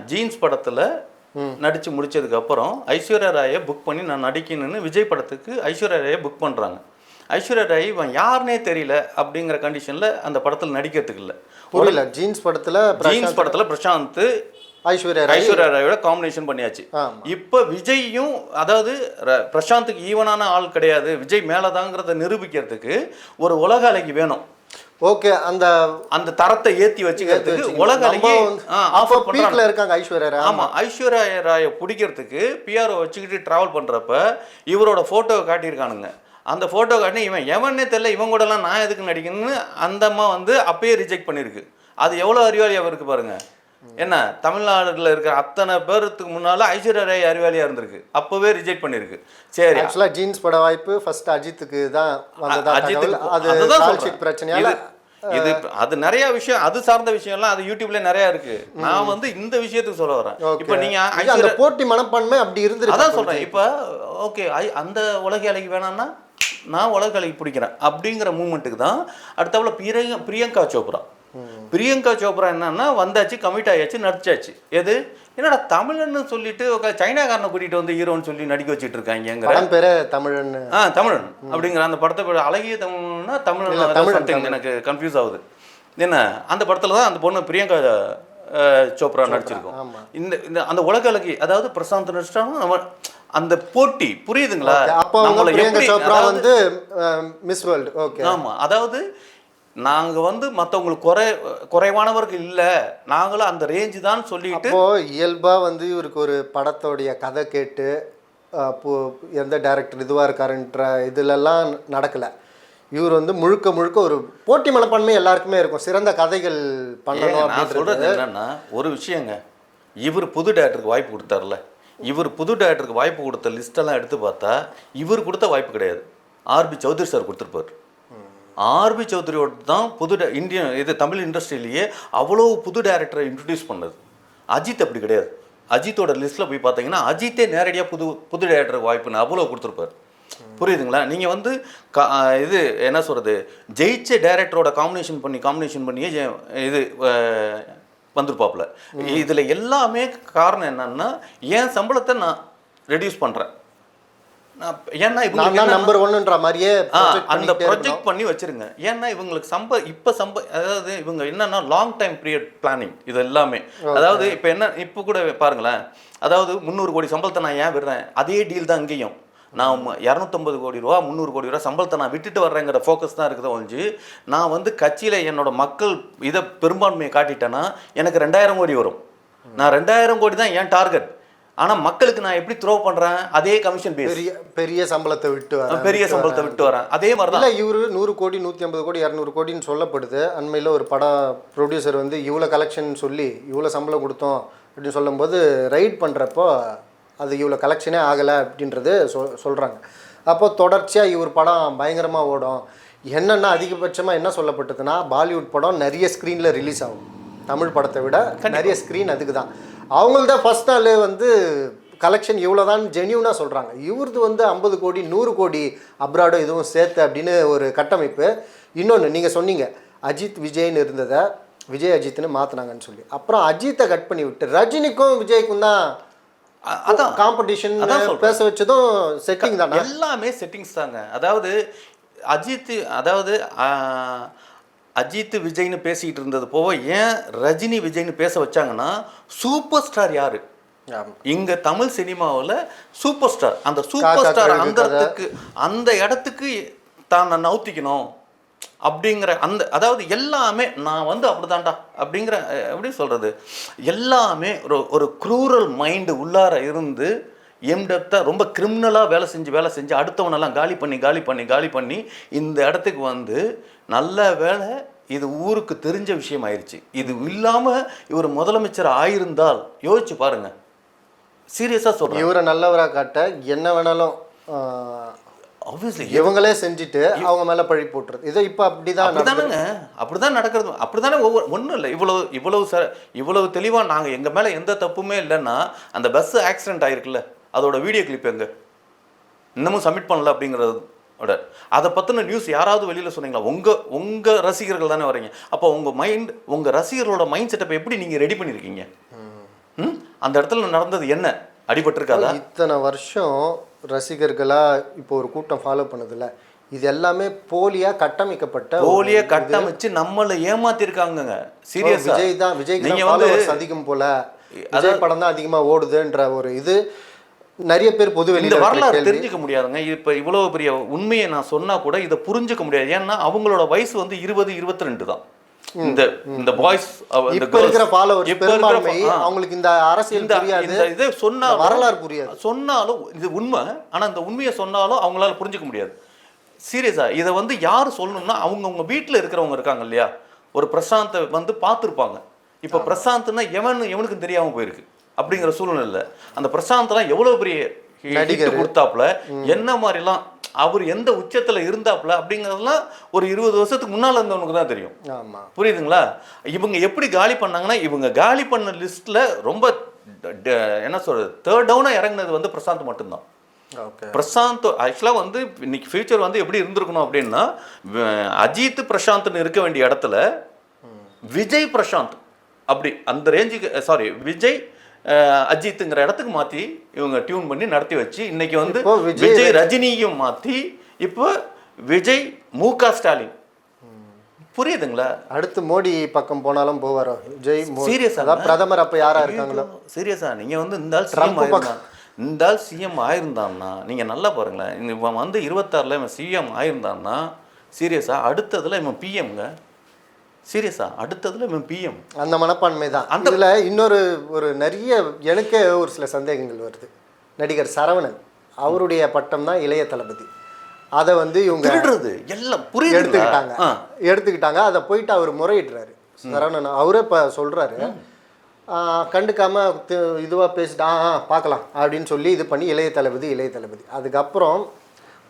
ஜீன்ஸ் படத்தில் நடித்து முடிச்சதுக்கப்புறம் ஐஸ்வர்யா ராயை புக் பண்ணி நான் நடிக்கணும்னு விஜய் படத்துக்கு ஐஸ்வர்யா ராயை புக் பண்ணுறாங்க ஐஸ்வர்யா ராய் இவன் யாருனே தெரியல அப்படிங்கிற கண்டிஷனில் அந்த படத்தில் நடிக்கிறதுக்கு இல்லை. புரியல. ஜீன்ஸ் படத்துல ஜீன்ஸ் படத்தில் பிரசாந்த் ஐஸ்வர்யா ராய் ஐஸ்வர்யா ராயோட காம்பினேஷன் பண்ணியாச்சு. இப்போ விஜய்யும் அதாவது பிரசாந்துக்கு ஈவனான ஆள் கிடையாது. விஜய் மேலதாங்கிறத நிரூபிக்கிறதுக்கு ஒரு உலக அலைக்கு வேணும். ஓகே அந்த அந்த தரத்தை ஏத்தி வச்சுக்கிறதுக்கு உலக ஆஃபர் பீக்ல இருக்காங்க ஐஸ்வர்யா ராய். ஆமா ஐஸ்வர்யா ராயை பிடிக்கிறதுக்கு பிஆர்ஓ வச்சுக்கிட்டு டிராவல் பண்றப்ப இவரோட போட்டோவை காட்டியிருக்கானுங்க. அந்த போட்டோ காட்டி இவன் எவனே தெரியல இவன் கூடலாம் நான் எதுக்கு நடிக்கணும்னு அந்த அம்மா வந்து அப்பயே ரிஜெக்ட் பண்ணியிருக்கு. அது எவ்வளோ அறிவாளியாக இருக்கு பாருங்க. என்ன தமிழ்நாடுல இருக்கிற அத்தனை பேருக்கு முன்னால ஐஸ்வர்யா ராய் அறிவாளியா இருந்திருக்கு. அப்பவே ரிஜெக்ட் பண்ணியிருக்கு சரி. ஆக்சுவலா ஜீன்ஸ் பட வாய்ப்பு ஃபர்ஸ்ட் அஜித்துக்கு தான் வந்ததா அது பிரச்சனையால இது அது நிறைய விஷயம் அது சார்ந்த விஷயம்லாம் அது யூடியூப்ல நிறைய இருக்கு. நான் வந்து இந்த விஷயத்துக்கு சொல்ல வரேன். இப்போ நீங்க அந்த போட்டி மனப்பான்மை அப்படி இருந்திருக்கு அதான் சொல்றேன். இப்போ ஓகே அந்த உலக அலைக்கு வேணாம்னா நான் உலக அலைக்கு பிடிக்கிறேன் அப்படிங்கிற மூமெண்ட்டுக்கு தான் அடுத்தவள பிரியங்கா பிரியங்கா சோப்ரா. பிரியங்கா சோப்ரா என்னன்னா வந்தாச்சு கமிட் ஆயாச்சு நடிச்சாச்சு. எது? என்னடா தமிழன்னு சொல்லிட்டு சைனாக்காரனை கூட்டிட்டு வந்து ஹீரோன்னு சொல்லி நடிக்க வச்சுட்டு இருக்காங்கங்கிற படம் பேரே தமிழன் ஆ தமிழன் அப்படிங்கிற அந்த படத்தை பேர் அழகிய தமிழ்னா தமிழன் something எனக்கு கன்ஃபியூஸ் ஆகுது. என்ன? அந்த படத்துல தான் அந்த பொண்ணு பிரியங்கா சோப்ரா நடிச்சிருக்கோம். இந்த இந்த அந்த உலக அழகி அதாவது பிரசாந்த் நடிச்சிட்டாலும் நம்ம அந்த போட்டி புரியுதுங்களா? அப்போ பிரியங்கா சோப்ரா வந்து மிஸ் வேர்ல்டு ஓகே. ஆமா அதாவது நாங்க வந்து மத்தவங்களுக்கு குறை குறைவானவர்கள் இல்ல. நாங்களும் அந்த ரேஞ்சு தான் சொல்லிட்டு அப்போ இயல்பா வந்து இவருக்கு ஒரு படத்தோடைய கதை கேட்டு எந்த டைரக்டர் இதுவா இருக்காருன்ற இதுலலாம் நடக்கல. இவர் வந்து முழுக்க முழுக்க ஒரு போட்டி மனப்பான்மை எல்லாருக்குமே இருக்கும். சிறந்த கதைகள் பண்ணணும் நான் சொல்றது என்னன்னா ஒரு விஷயங்க. இவர் புது டேரக்டருக்கு வாய்ப்பு கொடுத்தாருல இவர் புது டேரக்டருக்கு வாய்ப்பு கொடுத்த லிஸ்டெல்லாம் எடுத்து பார்த்தா இவர் கொடுத்த வாய்ப்பு கிடையாது. ஆர்பி சௌத்ரி சார் கொடுத்துருப்பார். ஆர்பி சௌத்ரியோட தான் புது இந்தியன் இது தமிழ் இண்டஸ்ட்ரியிலேயே அவ்வளோ புது டேரக்டரை இன்ட்ரடியூஸ் பண்ணது. அஜித் அப்படி கிடையாது. அஜித்தோட லிஸ்ட்டில் போய் பார்த்தீங்கன்னா அஜித்தே நேரடியாக புது புது டேரக்டருக்கு வாய்ப்புன்னு அவ்வளோ கொடுத்துருப்பார். புரியுதுங்களா? நீங்கள் வந்து கா இது என்ன சொல்கிறது ஜெயிச்ச டேரக்டரோட காம்பினேஷன் பண்ணி காம்பினேஷன் பண்ணியே ஜெ- இது வந்திருப்பாப்புல. இதில் எல்லாமே காரணம் என்னன்னா என் சம்பளத்தை நான் ரெடியூஸ் பண்ணுறேன் ஏன்னா என்னன்னா- நம்பர் ஒன்னுன்ற மாதிரியே அந்த ப்ரொஜெக்ட். பண்ணி வச்சிருங்க. ஏன்னா இவங்களுக்கு சம்ப இப்போ சம்ப அதாவது இவங்க என்னன்னா லாங் டைம் பீரியட் பிளானிங் இது எல்லாமே அதாவது இப்போ என்ன இப்போ கூட பாருங்களேன். அதாவது முந்நூறு கோடி சம்பளத்தை நான் ஏன் விடுறேன்? அதே டீல் தான் இங்கேயும். நான் இரநூத்தம்பது கோடி ரூபா முந்நூறு கோடி ரூபா சம்பளத்தை நான் விட்டுட்டு வர்றேங்கிற ஃபோக்கஸ் தான் இருக்குது ஒழிஞ்சு நான் வந்து கட்சியில் என்னோட மக்கள் இதை பெரும்பான்மையை காட்டிட்டேன்னா எனக்கு ரெண்டாயிரம் கோடி வரும். நான் ரெண்டாயிரம் கோடி தான் என் டார்கெட் ஆனால் மக்களுக்கு நான் எப்படி த்ரோ பண்ணுறேன் அதே கமிஷன் பேஸ் பெரிய பெரிய சம்பளத்தை விட்டு வரேன், பெரிய சம்பளத்தை. விட்டு வரேன். அதே மாதிரி தான் இவரு நூறு கோடி நூற்றி ஐம்பது கோடி இரநூறு கோடின்னு சொல்லப்படுது. அண்மையில் ஒரு படம் ப்ரொடியூசர் வந்து இவ்வளோ கலெக்ஷன் சொல்லி இவ்வளோ சம்பளம் கொடுத்தோம் அப்படின்னு சொல்லும்போது ரைட் பண்ணுறப்போ அது இவ்வளோ கலெக்ஷனே ஆகலை அப்படின்றது சொல் சொல்கிறாங்க அப்போ தொடர்ச்சியாக இவர் படம் பயங்கரமாக ஓடும். என்னென்னா அதிகபட்சமாக என்ன சொல்லப்பட்டதுன்னா பாலிவுட் படம் நிறைய ஸ்க்ரீனில் ரிலீஸ் ஆகும். தமிழ் படத்தை விட நிறைய ஸ்க்ரீன் அதுக்கு தான் அவங்கள்த ஃபஸ்ட் நாள் வந்து கலெக்ஷன் இவ்வளோ தான் ஜென்யூனாக சொல்கிறாங்க இவரது வந்து ஐம்பது கோடி நூறு கோடி அப்ராடோ இதுவும் சேர்த்து அப்படின்னு ஒரு கட்டமைப்பு. இன்னொன்று நீங்கள் சொன்னீங்க அஜித் விஜய்னு இருந்ததை விஜய் அஜித்னு மாற்றினாங்கன்னு சொல்லி. அப்புறம் அஜித்தை கட் பண்ணி விட்டு ரஜினிக்கும் விஜய்க்கும் தான் அதான். காம்படிஷன். பேச வச்சதும் செட்டிங் தானே? எல்லாமே செட்டிங்ஸ் தாங்க. அதாவது அஜித் அதாவது அஜித் விஜய்னு பேசிக்கிட்டு இருந்தது போக ஏன் ரஜினி விஜய்னு பேச வச்சாங்கன்னா சூப்பர் ஸ்டார் யாரு. இங்க தமிழ் சினிமாவில் சூப்பர் ஸ்டார் அந்த சூப்பர் ஸ்டார் அந்த. இடத்துக்கு அந்த இடத்துக்கு தான் நான் நவுத்திக்கணும் அப்படிங்கிற அந்த அதாவது எல்லாமே நான் வந்து அப்படிதான்டா அப்படிங்கிற எப்படி சொல்றது எல்லாமே ஒரு ஒரு க்ரூரல் மைண்டு உள்ளார இருந்து எம்டெப்த்தாக ரொம்ப கிரிமினலாக வேலை செஞ்சு வேலை செஞ்சு அடுத்தவனெல்லாம் காலி பண்ணி காலி பண்ணி காலி பண்ணி இந்த இடத்துக்கு வந்து நல்ல வேலை இது ஊருக்கு தெரிஞ்ச விஷயம் ஆயிடுச்சு இது இல்லாமல் இவர் முதலமைச்சர் ஆயிருந்தால் யோசிச்சு பாருங்க. சீரியஸாக சொல்கிறேன் இவரை நல்லவரா காட்ட என்ன வேணாலும் ஆப்வியஸ்லி இவங்களே செஞ்சுட்டு அவங்க மேலே பழி போட்டுறது. இதை இப்போ அப்படிதான் நடக்குது. அப்படிதானங்க அப்படிதான் நடக்கிறது. அப்படிதானே ஒவ்வொரு ஒன்றும் இல்லை. இவ்வளவு இவ்வளவு ச இவ்வளவு தெளிவாக நாங்கள் எங்கள் மேலே எந்த தப்புமே இல்லைன்னா அந்த பஸ் ஆக்சிடென்ட் ஆயிருக்குல்ல. அதோட வீடியோ கிளிப் எங்க? இன்னமும் சப்மிட் பண்ணல அப்படிங்கிறதோட அதை பற்றின நியூஸ் யாராவது வெளியில் சொன்னீங்களா? உங்கள் உங்கள் ரசிகர்கள் தானே வரீங்க அப்போ உங்கள் மைண்ட் உங்கள் ரசிகர்களோட மைண்ட் செட்டப்பை எப்படி நீங்கள் ரெடி பண்ணியிருக்கீங்க ம்? அந்த இடத்துல நடந்தது என்ன? அடிபட்டிருக்காதா? இத்தனை வருஷம் ரசிகர்களா இப்போ ஒரு கூட்டம் ஃபாலோ பண்ணுதுல்ல இது எல்லாமே போலியா கட்டமைக்கப்பட்ட போலிய கட்டமைச்சு நம்மளை ஏமாத்திருக்காங்கங்க. சீரியஸா விஜய் தான் விஜய்க்கு நீங்க வந்து அதிகம் போல. விஜய் படம் தான் அதிகமா ஓடுதுன்ற ஒரு இது. நிறைய பேர் பொது இந்த வரலாறு. தெரிஞ்சுக்க முடியாதுங்க. இப்ப இவ்வளவு பெரிய உண்மையை நான் சொன்னா கூட இதை புரிஞ்சுக்க முடியாது. ஏன்னா அவங்களோட வயசு வந்து இருபது இருபத்தி ரெண்டு தான் இந்த இந்த பாய்ஸ் இப்ப இருக்கிற ஃபாலோவர்ஸ் பெரும்பான்மை அவங்களுக்கு இந்த அரசியல் இந்த இதை சொன்னாலும் வரலாறு புரியாது. சொன்னாலும் இது உண்மை. ஆனா இந்த உண்மையை சொன்னாலும் அவங்களால புரிஞ்சுக்க முடியாது. சீரியஸா இதை வந்து யார் சொல்லணும்னா அவங்கவுங்க வீட்டில் இருக்கிறவங்க இருக்காங்க இல்லையா? ஒரு பிரசாந்தை வந்து பார்த்துருப்பாங்க. இப்போ பிரசாந்த்னா எவன் எவனுக்கும் தெரியாம போயிருக்கு. அப்படிங்கிற சூழ்நிலை அந்த பிரசாந்த்லாம் எவ்வளவு பெரிய நடிகர். கொடுத்தாப்புல? என்ன மாதிரிலாம் அவர் எந்த உச்சத்துல இருந்தாப்புல அப்படிங்கிறதெல்லாம் ஒரு இருபது வருஷத்துக்கு முன்னால இருந்தவனுக்கு தான் தெரியும். ஆமா. புரியுதுங்களா? இவங்க எப்படி காலி பண்ணாங்கன்னா இவங்க காலி பண்ண லிஸ்ட்ல ரொம்ப என்ன சொல்றது தேர்ட் டவுனா இறங்குனது வந்து பிரசாந்த் மட்டும்தான். பிரசாந்த் ஆக்சுவலாக வந்து இன்னைக்கு ஃபியூச்சர் வந்து எப்படி இருந்திருக்கணும் அப்படின்னா அஜித் பிரசாந்த்னு இருக்க வேண்டிய இடத்துல விஜய் பிரசாந்த். அப்படி அந்த ரேஞ்சுக்கு சாரி விஜய் அஜித்துங்கிற இடத்துக்கு மாற்றி இவங்க டியூன் பண்ணி நடத்தி வச்சு இன்னைக்கு வந்து விஜய் ரஜினியும் மாற்றி இப்போ விஜய் மு க ஸ்டாலின். புரியுதுங்களா? அடுத்து மோடி பக்கம் போனாலும் போவாரோ? விஜய்? அதான் பிரதமர் அப்ப யாரா இருக்காங்களோ? சீரியஸா நீங்க வந்து இந்த ஆள் ட்ரம்ப் சிஎம் பக்கம். இந்த ஆள் சிஎம் ஆயிருந்தான்னா நீங்க நல்லா பாருங்களேன். இவன் வந்து இருபத்தாறுல இவன் சிஎம் ஆயிருந்தான்னா சீரியஸா? அடுத்ததுல இவன் பிஎம்ங்க சீரியஸா அடுத்ததுல இவன் பிஎம் அந்த மனப்பான்மை தான். இதுல இன்னொரு ஒரு நிறைய எனக்கே ஒரு சில சந்தேகங்கள் வருது. நடிகர் சரவணன் அவருடைய பட்டம் தான் இளைய தளபதி. அதை வந்து இவங்க திருடுறது. எல்லாம் புரியுது எடுத்துக்கிட்டாங்க. எடுத்துக்கிட்டாங்க. அதை போயிட்டு அவர் முறையிடுறாரு. சரவணன் அவரே இப்போ சொல்றாரு. ஆஹ் கண்டுக்காம தி- இதுவா பேசிட்டு ஆ ஆ, பார்க்கலாம் அப்படின்னு சொல்லி இது பண்ணி இளைய தளபதி இளைய தளபதி. அதுக்கப்புறம்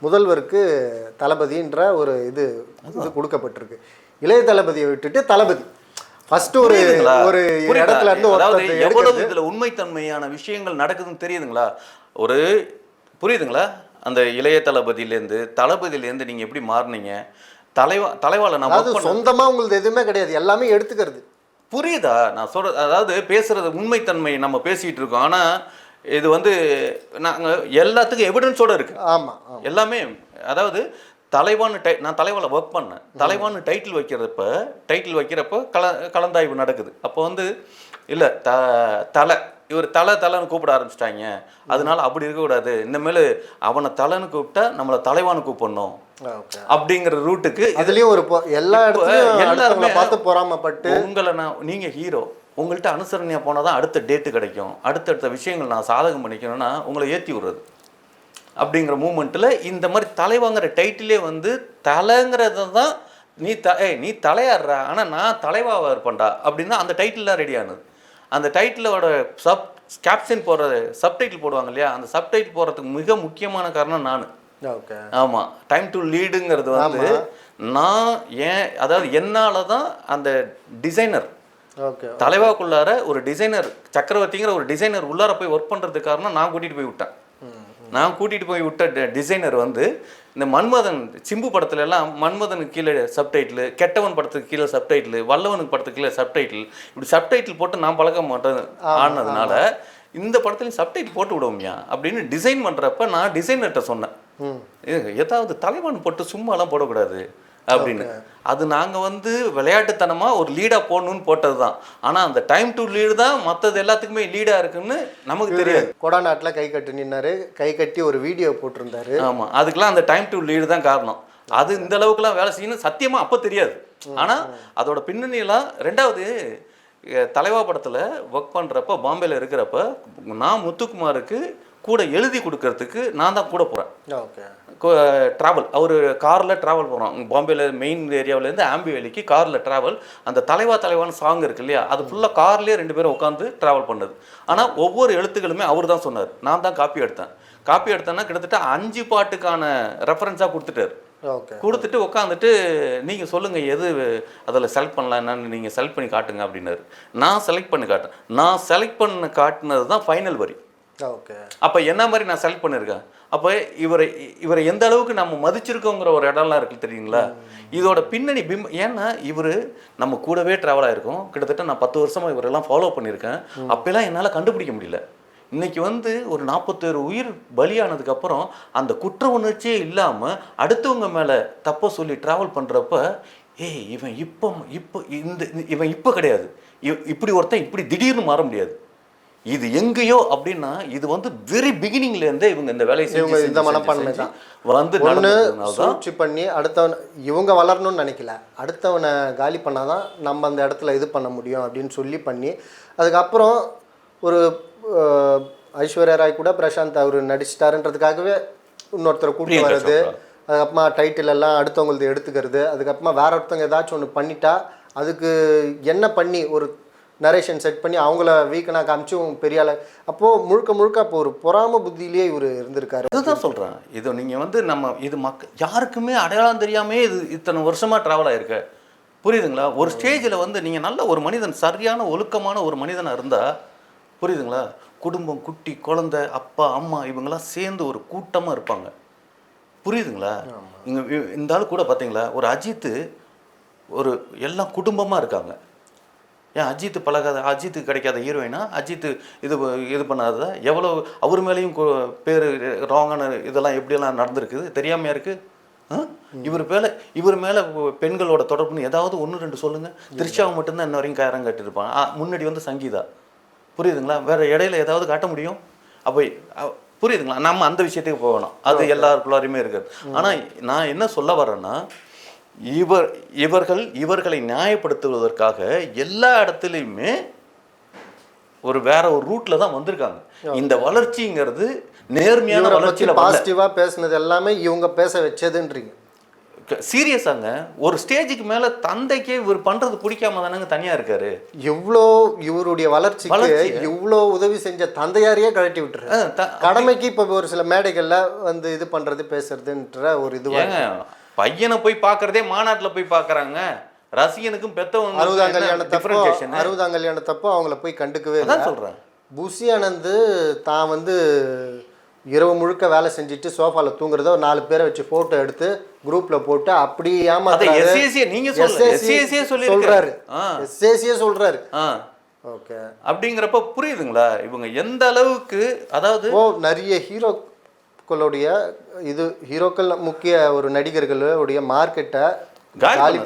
முதல்வருக்கு தளபதின்ற ஒரு இது இது கொடுக்கப்பட்டிருக்கு. இளைய தளபதியை விட்டுட்டு தளபதி. ஃபர்ஸ்ட் ஒரு ஒரு இடத்துல இருந்து அதாவது எவ்வளவு இதுல உண்மைத்தன்மையான விஷயங்கள் நடக்குதுன்னு தெரியுதுங்களா? ஒரு புரியுதுங்களா? அந்த இளைய தளபதியிலேருந்து தளபதியிலேருந்து நீங்க எப்படி மாறுனீங்க? தலைவா தலைவால நான் work அதாவது சொந்தமா உங்களுக்கு எதுவுமே கிடையாது. எல்லாமே எடுத்துக்கிறது. புரியுதா? நான் சொல்ற அதாவது பேசுறது உண்மைத்தன்மை நம்ம பேசிட்டு இருக்கோம். ஆனா இது வந்து நாங்க எல்லாத்துக்கும் எவிடன்ஸோட இருக்கு. ஆமா ஆமா. எல்லாமே அதாவது தலைவான்னு டை நான் தலைவால ஒர்க் பண்ணேன். தலைவான்னு டைட்டில் வைக்கிறப்ப டைட்டில் வைக்கிறப்ப கல கலந்தாய்வு நடக்குது. அப்போ வந்து இல்லை த தலை. இவர் தலை தலைன்னு கூப்பிட ஆரம்பிச்சிட்டாங்க. அதனால அப்படி இருக்கக்கூடாது. இனிமேல் அவனை தலைன்னு கூப்பிட்டா நம்மளை தலைவான்னு கூப்பிடணும். அப்படிங்கிற ரூட்டுக்கு அதுலயும் ஒரு எல்லா இடத்துலயும் எல்லாருமே- பார்த்து பொறாமப்பட்டு உங்களை நான் நீங்க ஹீரோ உங்கள்கிட்ட அனுசரணையா போனால் தான் அடுத்த டேட்டு கிடைக்கும். அடுத்தடுத்த விஷயங்கள் நான் சாதகம் பண்ணிக்கணும்னா உங்களை ஏற்றி விடுறது. அப்படிங்கிற மூமெண்ட்டில் இந்த மாதிரி தலைவாங்கிற டைட்டிலே வந்து தலைங்கிறது தான் நீ த ஏய் நீ தலையாடுறா ஆனால் நான் தலைவாவா இருப்பேன்டா அப்படின்னா அந்த டைட்டில் ரெடி ஆனது. அந்த டைட்டிலோட சப் கேப்ஷன் போடுற சப்டைட்டில் போடுவாங்க இல்லையா? அந்த சப்டைட்டில் போடுறதுக்கு மிக முக்கியமான காரணம் நான். ஓகே. ஆமாம் டைம் டு லீடுங்கிறது வந்து நான் ஏன் அதாவது என்னால தான் அந்த டிசைனர் ஓகே தலைவாக்குள்ளார ஒரு டிசைனர் சக்கரவர்த்திங்கிற ஒரு டிசைனர் உள்ளார போய் ஒர்க் பண்ணுறதுக்கு காரணம் நான் கூட்டிகிட்டு போய் விட்டேன். நான் கூட்டிகிட்டு போய் விட்ட டிசைனர் வந்து இந்த மன்மதன் சிம்பு படத்துல எல்லாம் மன்மதனுக்கு கீழே சப்டைட்டில் கெட்டவன் படத்துக்கு கீழே சப்டைட்டில் வல்லவனுக்கு படத்துக்கு கீழே சப்டைட்டில் இப்படி சப்டைட்டில் போட்டு நான் பழக்க மாட்டேன் ஆனதுனால இந்த படத்துலையும் சப்டைட்டில் போட்டு விடுவோம்யா அப்படின்னு டிசைன் பண்ணுறப்ப நான் டிசைனர்கிட்ட சொன்னேன். ஏதாவது தலைவான் போட்டு சும்மாலாம் போடக்கூடாது. அப்படின்னு. அது நாங்கள் வந்து விளையாட்டுத்தனமாக ஒரு லீடாக போடணும்னு போட்டது தான் ஆனால் அந்த டைம் டு லீடு தான் மற்றது எல்லாத்துக்குமே லீடாக இருக்குன்னு நமக்கு தெரியாது. கொடாநாட்டில் கை கட்டி நின்னாரு. கை கட்டி ஒரு வீடியோ போட்டிருந்தாரு. ஆமாம் அதுக்கெல்லாம் அந்த டைம் டு லீடு தான் காரணம். அது இந்த அளவுக்குலாம் வேலை செய்யணும் சத்தியமாக அப்போ தெரியாது. ஆனால் அதோட பின்னணியெல்லாம் ரெண்டாவது தலைவா படத்தில் ஒர்க் பண்ணுறப்ப பாம்பேல இருக்கிறப்ப நான் முத்துக்குமாருக்கு கூட எழுதி கொடுக்கறதுக்கு நான் தான் கூட போகிறேன் ஓகே. ட்ராவல் அவர் காரில் ட்ராவல் போகிறோம் பாம்பேல மெயின் ஏரியாவிலேருந்து ஆம்பி வேலிக்கு காரில் ட்ராவல் அந்த தலைவா தலைவான்னு சாங் இருக்கு இல்லையா? அது ஃபுல்லாக கார்லேயே ரெண்டு பேரும் உட்காந்து ட்ராவல் பண்ணது. ஆனால் ஒவ்வொரு எழுத்துக்களுமே அவர் தான் சொன்னார். நான் தான் காப்பி எடுத்தேன். காப்பி எடுத்தேன்னா கிட்டத்தட்ட அஞ்சு பாட்டுக்கான ரெஃபரன்ஸாக கொடுத்துட்டாரு. கொடுத்துட்டு உட்காந்துட்டு நீங்கள் சொல்லுங்கள் எது அதில் செலக்ட் பண்ணலாம்? என்னன்னு நீங்கள் செலக்ட் பண்ணி காட்டுங்க அப்படின்னாரு. நான் செலக்ட் பண்ணி காட்டேன். நான் செலக்ட் பண்ண காட்டினது தான் ஃபைனல் வரி. ஓகே. அப்போ என்ன மாதிரி நான் செலக்ட் பண்ணியிருக்கேன் அப்போ இவரை இவரை எந்த அளவுக்கு நம்ம மதிச்சிருக்கோங்கிற ஒரு இடம்லாம் இருக்கு தெரியுங்களா? இதோட பின்னணி பிம் ஏன்னா இவர் நம்ம கூடவே ட்ராவல் ஆயிருக்கோம். கிட்டத்தட்ட நான் பத்து வருஷமாக இவரெல்லாம் ஃபாலோ பண்ணியிருக்கேன் அப்போல்லாம் என்னால் கண்டுபிடிக்க முடியல. இன்னைக்கு வந்து ஒரு நாற்பத்தேழு உயிர் பலியானதுக்கு அப்புறம் அந்த குற்ற உணர்ச்சியே இல்லாமல் அடுத்தவங்க மேலே தப்பை சொல்லி ட்ராவல் பண்ணுறப்ப ஏய் இவன் இப்போ இப்போ இந்த இவன் இப்போ கிடையாது. இவ்- இப்படி ஒருத்தன் இப்படி திடீர்னு மாற முடியாது. இது எங்கேயோ அப்படின்னா இது வந்து வெரி பிகினிங்ல இருந்தே இவங்க இந்த வேலையை இவங்க இந்த மனப்பான்மை தான். வந்து ஒன்று சூழ்ச்சி பண்ணி அடுத்தவன் இவங்க வளரணும்னு நினைக்கல அடுத்தவனை காலி பண்ணாதான் நம்ம அந்த இடத்துல இது பண்ண முடியும் அப்படின்னு சொல்லி பண்ணி அதுக்கப்புறம் ஒரு ஐஸ்வர்யா ராய் கூட பிரசாந்த் அவர் நடிச்சிட்டாருன்றதுக்காகவே இன்னொருத்தரை பிரியங்கா வர்றது. அதுக்கப்புறமா டைட்டில் எல்லாம் அடுத்தவங்களது எடுத்துக்கிறது அதுக்கப்புறமா வேற ஒருத்தவங்க ஏதாச்சும் ஒன்று பண்ணிட்டா அதுக்கு என்ன பண்ணி ஒரு நரேஷன் செட் பண்ணி அவங்கள வீக்கனாக காமிச்சு உங்க பெரிய ஆளு அப்போது முழுக்க முழுக்க அப்போ ஒரு பொறாம புத்தியிலேயே இவர் இருந்திருக்காரு. அதுதான் சொல்றேன். இது நீங்க வந்து நம்ம இது மக்க யாருக்குமே அடையாளம் தெரியாமே இது இத்தனை வருஷமா டிராவல் ஆயிருக்க. புரியுதுங்களா? ஒரு ஸ்டேஜில் வந்து நீங்க நல்ல ஒரு மனிதன் சரியான ஒழுக்கமான ஒரு மனிதனா இருந்தா புரியுதுங்களா? குடும்பம் குட்டி குழந்தை அப்பா அம்மா இவங்கெல்லாம் சேர்ந்து ஒரு கூட்டமா இருப்பாங்க. புரியுதுங்களா? இங்க இந்த ஆள் கூட பார்த்தீங்களா ஒரு அஜித்து ஒரு எல்லாம் குடும்பமா இருக்காங்க. ஏன் அஜித் பழகாத அஜித்துக்கு கிடைக்காத ஹீரோயினா அஜித் இது இது பண்ணாததா? எவ்வளோ அவர் மேலேயும் பேர் ராங்கான இதெல்லாம் எப்படியெல்லாம் நடந்திருக்குது? தெரியாமையா இருக்கு? ஆ? இவர் மேலே இவர் மேலே பெண்களோட தொடர்புன்னு ஏதாவது ஒன்று ரெண்டு சொல்லுங்க. திருச்சாவை மட்டும்தான் இன்ன வரைக்கும் காரம் கட்டியிருப்பான் ஆ, முன்னாடி வந்து சங்கீதா. புரியுதுங்களா? வேற இடையில ஏதாவது காட்ட முடியும்? அப்போ புரியுதுங்களா? நம்ம அந்த விஷயத்துக்கு போகணும். அது எல்லாருக்குள்ளாரையுமே இருக்குது. ஆனால் நான் என்ன சொல்ல வரேன்னா இவர் இவர்கள் இவர்களை நியாயப்படுத்துவதற்காக எல்லா இடத்துலையுமே ஒரு வேற ஒரு ரூட்ல தான் வந்திருக்காங்க. இந்த வளர்ச்சிங்கிறது நேர்மையான வளர்ச்சியில பாசிட்டிவாக பேசுனது எல்லாமே இவங்க பேச வச்சதுன்றீங்க. சீரியஸாங்க ஒரு ஸ்டேஜுக்கு மேல தந்தைக்கே இவர் பண்றது பிடிக்காம தானங்க தனியா இருக்காரு. இவ்வளோ இவருடைய வளர்ச்சி. இவ்வளோ உதவி செஞ்ச தந்தையாரையே கழட்டி விட்டுரு கடமைக்கு இப்போ ஒரு சில மேடைகள்ல வந்து இது பண்றது பேசுறதுன்ற ஒரு ஏங்க பையனை போய் பார்க்கறதே மாநாட்டுல போய் பார்க்கறாங்க. ரசிகனுக்கும் அறுபதாம் பெத்தவங்க கல்யாணத்தப்போ டிஃபரன்சியேஷன் அறுபதாம் கல்யாணத்தப்போ அவங்கள போய் கண்டுக்கவே இல்லை. அதான் சொல்றேன். புசி ஆனந்த் தான் வந்து இரவு முழுக்க வேலை செஞ்சுட்டு சோஃபால தூங்குறத ஒரு நாலு பேரை வச்சு போட்டோ எடுத்து குரூப்ல போட்டு அப்படி அதை ஏமாத்துறாரு. எஸ்ஏசியே ஆ. ஓகே அப்படிங்கிறப்ப புரியுதுங்களா? இவங்க எந்த அளவுக்கு அதாவது நிறைய ஹீரோக்களுடைய இது ஹீரோக்கள் முக்கிய ஒரு நடிகர்களுடைய மார்க்கெட்டை காலி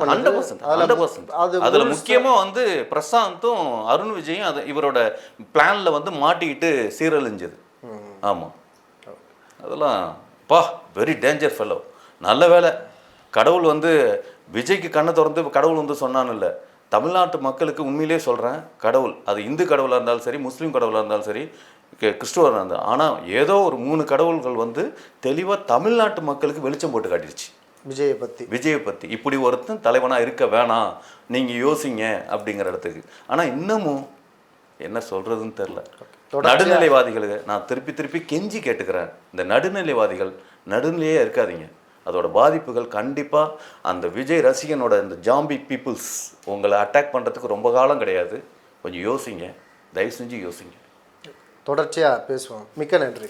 அதுல முக்கியமா வந்து பிரசாந்தும் அருண் விஜயும் அது இவரோட பிளான்ல வந்து மாட்டிக்கிட்டு சீரழிஞ்சது. ஆமா. அதெல்லாம் பா வெரி டேஞ்சர் ஃபெல்லோ நல்ல வேலை கடவுள் வந்து விஜய்க்கு கண்ணை திறந்து கடவுள் வந்து சொன்னான்ல தமிழ்நாட்டு மக்களுக்கு உண்மையிலே சொல்கிறேன் கடவுள் அது இந்து கடவுளாக இருந்தாலும் சரி முஸ்லீம் கடவுளாக இருந்தாலும் சரி கி- கிறிஸ்துவராக இருந்தாலும் ஆனால் ஏதோ ஒரு மூணு கடவுள்கள் வந்து தெளிவாக தமிழ்நாட்டு மக்களுக்கு வெளிச்சம் போட்டு காட்டிடுச்சு விஜயை பத்தி விஜயை பற்றி இப்படி ஒருத்தன் தலைவனாக இருக்க வேணாம். நீங்கள் யோசிங்க அப்படிங்கிற இடத்துக்கு. ஆனால் இன்னமும் என்ன சொல்கிறதுன்னு தெரில நடுநிலைவாதிகளுக்கு நான் திருப்பி திருப்பி கெஞ்சி கேட்டுக்கிறேன். இந்த நடுநிலைவாதிகள் நடுநிலையே இருக்காதீங்க. அதோட பாதிப்புகள் கண்டிப்பாக அந்த விஜய் ரசிகனோட இந்த ஜாம்பி பீப்புள்ஸ் உங்களை அட்டாக் பண்ணுறதுக்கு ரொம்ப காலம் கிடையாது. கொஞ்சம் யோசிங்க. தயவு செஞ்சு யோசிங்க. தொடர்ச்சியாக பேசுவோம். மிக்க நன்றி.